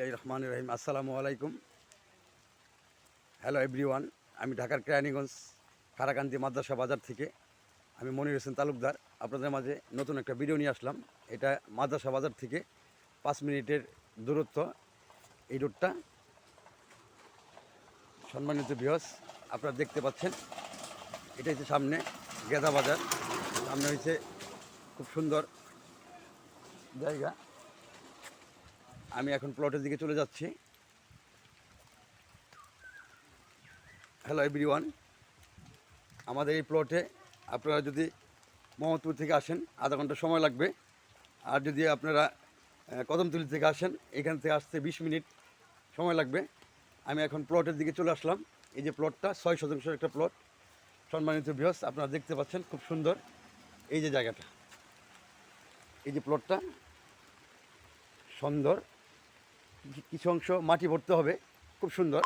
বিসমিল্লাহ রহমান রহিম। আসসালামু আলাইকুম। হ্যালো এভরিওয়ান আমি ঢাকার কেরানীগঞ্জ, কারাকান্দি মাদ্রাসা বাজার থেকে। আমি মনির হোসেন তালুকদার, আপনাদের মাঝে নতুন একটা ভিডিও নিয়ে আসলাম। এটা মাদ্রাসা বাজার থেকে পাঁচ মিনিটের দূরত্ব এই রোডটা। সম্মানিত বৃহস আপনারা দেখতে পাচ্ছেন এটা হচ্ছে সামনে গেদা বাজার। সামনে হয়েছে খুব সুন্দর জায়গা। আমি এখন প্লটের দিকে চলে যাচ্ছি। হ্যালো এভরিওয়ান আমাদের এই প্লটে আপনারা যদি মোহাম্মদপুর থেকে আসেন, আধা ঘণ্টা সময় লাগবে। আর যদি আপনারা কদমতলি থেকে আসেন, এখান থেকে আসতে বিশ মিনিট সময় লাগবে। আমি এখন প্লটের দিকে চলে আসলাম। এই যে প্লটটা ছয় শতাংশের একটা প্লট সম্মানিত বৃহস আপনারা দেখতে পাচ্ছেন, খুব সুন্দর। এই যে জায়গাটা। এই যে প্লটটা সুন্দর। কিছু অংশ মাটি ভরতে হবে। খুব সুন্দর।